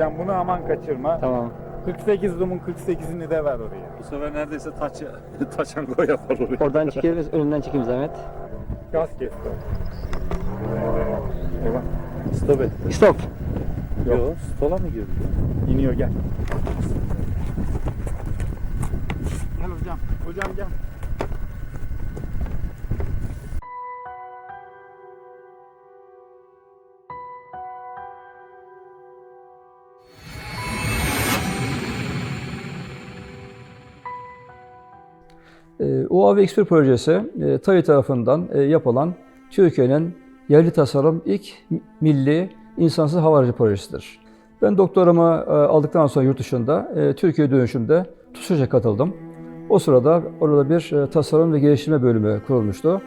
hocam bunu aman kaçırma. Tamam. 48 dumun 48'ini de ver oraya. Bu sefer neredeyse taç, taçango yapar oraya. Oradan çekeriz, önünden çekeyim Zahmet. Gaz. Eyvah. Stop et. Stop. Yok. Stola mı girdi? İniyor gel. Gel hocam. Hocam gel. UAV X1 projesi e, TAİ tarafından e, yapılan Türkiye'nin yerli tasarım ilk milli insansız hava aracı projesidir. Ben doktoramı e, aldıktan sonra yurt dışında e, Türkiye dönüşümde TUSAŞ'a katıldım. O sırada orada bir e, tasarım ve geliştirme bölümü kurulmuştu.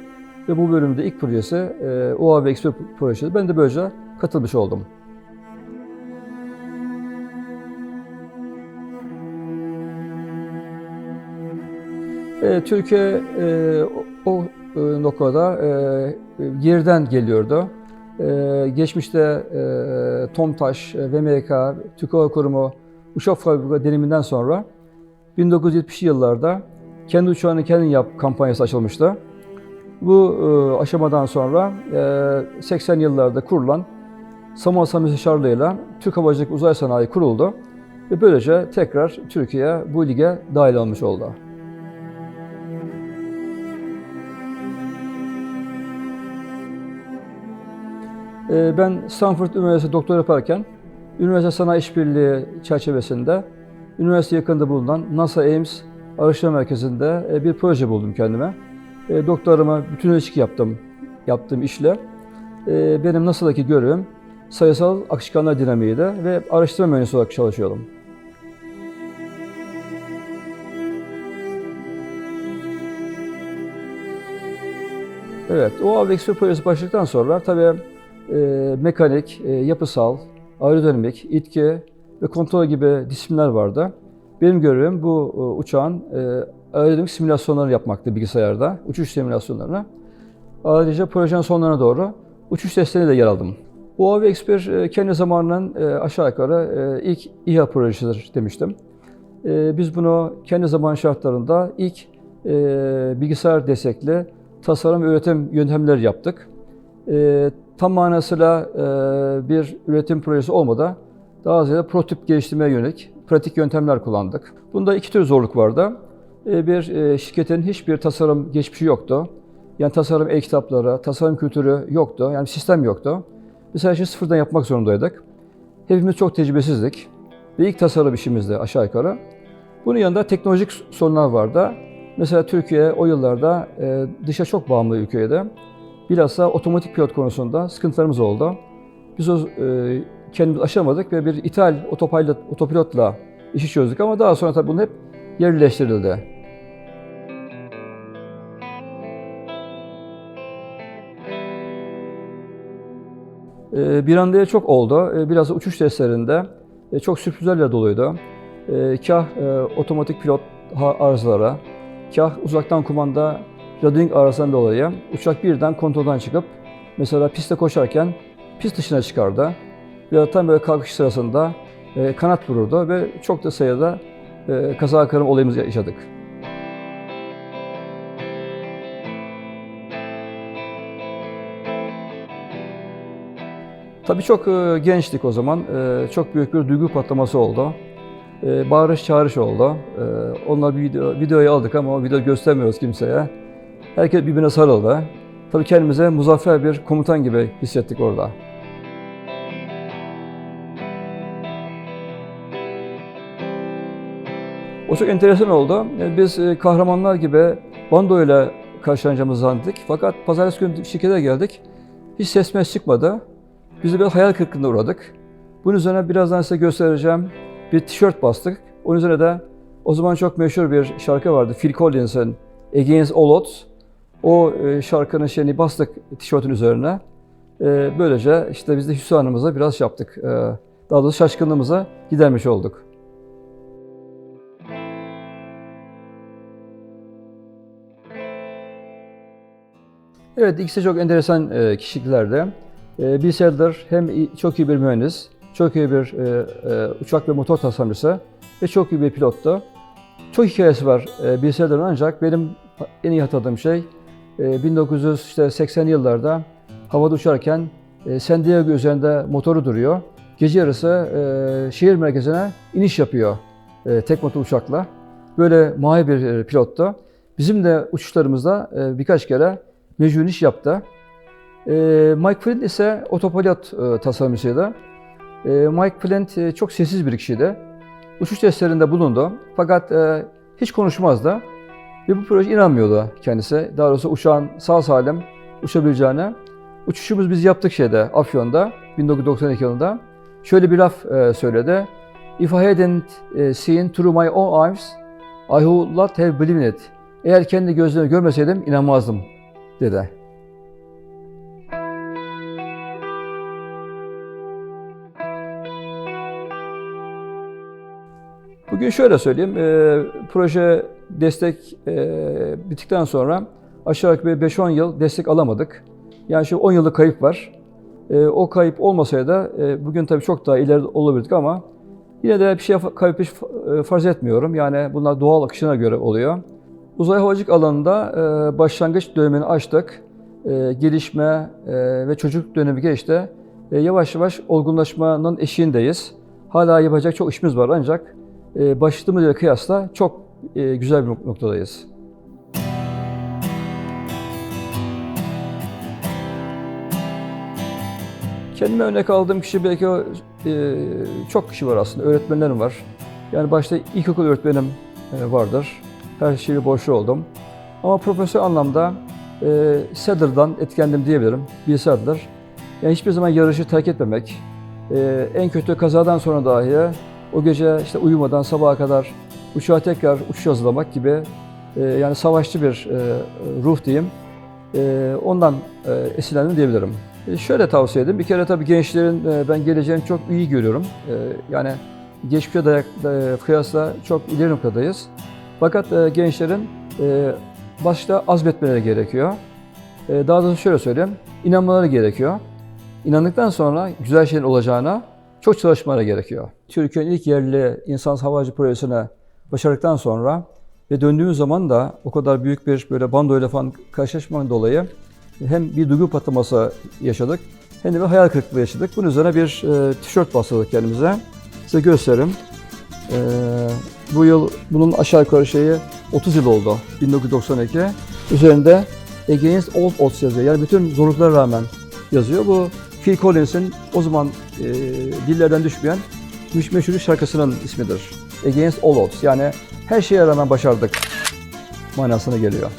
Ve bu bölümde ilk projesi e, UAV X1 projesi. Ben de böylece katılmış oldum. E, Türkiye e, o, e, noktada e, geriden geliyordu. E, geçmişte e, TOMTAŞ, e, VMK, Türk Hava Kurumu uçak fabrika deneyiminden sonra 1970'li yıllarda kendi uçağını kendin yap kampanyası açılmıştı. Bu e, aşamadan sonra e, 80 yıllarda kurulan Samuel Samisi Şarlı'yla Türk Havacılık Uzay Sanayi kuruldu ve böylece tekrar Türkiye bu lige dahil olmuş oldu. Ben Stanford Üniversitesi doktora yaparken üniversite sanayi işbirliği çerçevesinde üniversite yakında bulunan NASA Ames Araştırma Merkezi'nde e, bir proje buldum kendime. E, Doktorama bütün ilişki yaptım yaptığım işle. E, Benim NASA'daki görevim sayısal akışkanlar dinamiğiydi ve araştırma mühendisi olarak çalışıyordum. Evet, o AVEX projesi başladıktan sonra tabii e, mekanik, e, yapısal, aerodinamik, itki ve kontrol gibi disiplinler vardı. Benim görevim bu e, uçağın e, aerodinamik simülasyonlarını yapmaktı bilgisayarda, uçuş simülasyonlarını. Ayrıca projenin sonlarına doğru uçuş testlerine de yer aldım. Bu AVX1 e, kendi zamanının e, aşağı yukarı e, ilk İHA projesidir demiştim. E, Biz bunu kendi zaman şartlarında ilk e, bilgisayar destekli tasarım ve üretim yöntemleri yaptık. E, tam manasıyla e, bir üretim projesi olmadan daha ziyade prototip geliştirmeye yönelik pratik yöntemler kullandık. Bunda iki tür zorluk vardı. E, bir e, şirketin hiçbir tasarım geçmişi yoktu. Yani tasarım e-kitapları, tasarım kültürü yoktu. Yani sistem yoktu. Biz her şeyi sıfırdan yapmak zorundaydık. Hepimiz çok tecrübesizdik. Ve ilk tasarım işimizdi aşağı yukarı. Bunun yanında teknolojik sorunlar vardı. Mesela Türkiye o yıllarda e, dışa çok bağımlı ülkeydi. Bilhassa otomatik pilot konusunda sıkıntılarımız oldu. Biz o e, kendimiz aşamadık ve bir ithal otopilot, otopilotla işi çözdük ama daha sonra tabii bunun hep yerleştirildi. E, bir anda çok oldu. E, biraz da uçuş testlerinde e, çok sürprizlerle doluydu. Kah otomatik pilot arızalara, kah uzaktan kumanda radying arızasından dolayı uçak birden kontrolden çıkıp mesela piste koşarken pist dışına çıkardı. Ya tam böyle kalkış sırasında e, kanat vururdu ve çok da sayıda e, kaza kırım olayımız yaşadık. Tabii çok e, gençtik o zaman. E, çok büyük bir duygu patlaması oldu. E, bağırış çağırış oldu. E, onlar bir video, videoyu aldık ama o videoyu göstermiyoruz kimseye. Herkes birbirine sarıldı. Tabii kendimize muzaffer bir komutan gibi hissettik orada. O çok enteresan oldu. Biz e, kahramanlar gibi bando ile karşılanacağımızı zannettik. Fakat pazartesi günü şirkete geldik. Hiç ses mes çıkmadı. Biz de biraz hayal kırıklığına uğradık. Bunun üzerine birazdan size göstereceğim bir tişört bastık. Onun üzerine de o zaman çok meşhur bir şarkı vardı. Phil Collins'in Against All Odds. O e, şarkının şeyini bastık tişörtün üzerine. E, Böylece işte biz de hüsranımıza biraz yaptık. E, Daha doğrusu şaşkınlığımıza gidermiş olduk. Evet ikisi çok enteresan e, kişiliklerdi. E, Bill Sadler hem çok iyi bir mühendis Çok iyi bir uçak ve motor tasarımcısı ve çok iyi bir pilottu. Çok hikayesi var e, bilseler ancak benim en iyi hatırladığım şey 1980 yıllarda havada uçarken e, San Diego üzerinde motoru duruyor. Gece yarısı e, şehir merkezine iniş yapıyor e, tek motor uçakla. Böyle mavi bir pilottu. Bizim de uçuşlarımızda birkaç kere mecbur iniş yaptı. Mike Flint ise otopilot tasarımcısıydı. Mike Flint çok sessiz bir kişiydi. Uçuş testlerinde bulundu fakat hiç konuşmazdı. Ve bu proje inanmıyordu kendisi. Daha doğrusu uçağın sağ salim uçabileceğine. Uçuşumuz biz yaptık şeyde, Afyon'da 1992 yılında. Şöyle bir laf e, söyledi. If I hadn't e, seen through my own eyes, I would not have believed it. Eğer kendi gözlerimi görmeseydim inanmazdım dedi. Bugün şöyle söyleyeyim, e, proje destek e, bittikten sonra aşağı yukarı 5-10 yıl destek alamadık. Yani şu 10 yıllık kayıp var. E, o kayıp olmasaydı e, bugün tabii çok daha ileride olabilirdik ama yine de bir şey kayıp hiç e, farz etmiyorum. Yani bunlar doğal akışına göre oluyor. Uzay havacılık alanında e, başlangıç dönemini açtık. E, gelişme e, ve çocuk dönemi geçti. E, yavaş yavaş olgunlaşmanın eşiğindeyiz. Hala yapacak çok işimiz var ancak e, başladığımız yere kıyasla çok güzel bir nok- noktadayız. Kendime örnek aldığım kişi belki e, çok kişi var aslında. Öğretmenlerim var. Yani başta ilkokul öğretmenim e, vardır. Her şeyi borçlu oldum. Ama profesyonel anlamda e, Sadler'dan etkilendim diyebilirim. Bir Sadler. Yani hiçbir zaman yarışı terk etmemek. E, en kötü kazadan sonra dahi o gece işte uyumadan sabaha kadar uçağa tekrar uçuş hazırlamak gibi e, yani savaşçı bir e, ruh diyeyim. E, ondan e, esinlendim diyebilirim. E, şöyle tavsiye edeyim. Bir kere tabii gençlerin e, ben geleceğini çok iyi görüyorum. E, yani geçmişe dayak, e, kıyasla çok ileri noktadayız. Fakat e, gençlerin e, başta azmetmeleri gerekiyor. E, daha doğrusu şöyle söyleyeyim. inanmaları gerekiyor. İnandıktan sonra güzel şeylerin olacağına çok çalışmaları gerekiyor. Türkiye'nin ilk yerli insansız havacı projesine başardıktan sonra ve döndüğümüz zaman da o kadar büyük bir böyle bandoyla falan karşılaşmanın dolayı hem bir duygu patlaması yaşadık hem de bir hayal kırıklığı yaşadık. Bunun üzerine bir e, tişört bastırdık kendimize. Size göstereyim. E, bu yıl bunun aşağı yukarı şeyi 30 yıl oldu. 1992. Üzerinde Against All Odds yazıyor. Yani bütün zorluklara rağmen yazıyor. Bu Phil Collins'in o zaman e, dillerden düşmeyen meş- meşhur şarkısının ismidir. Against All Odds. Yani her şeye rağmen başardık manasına geliyor.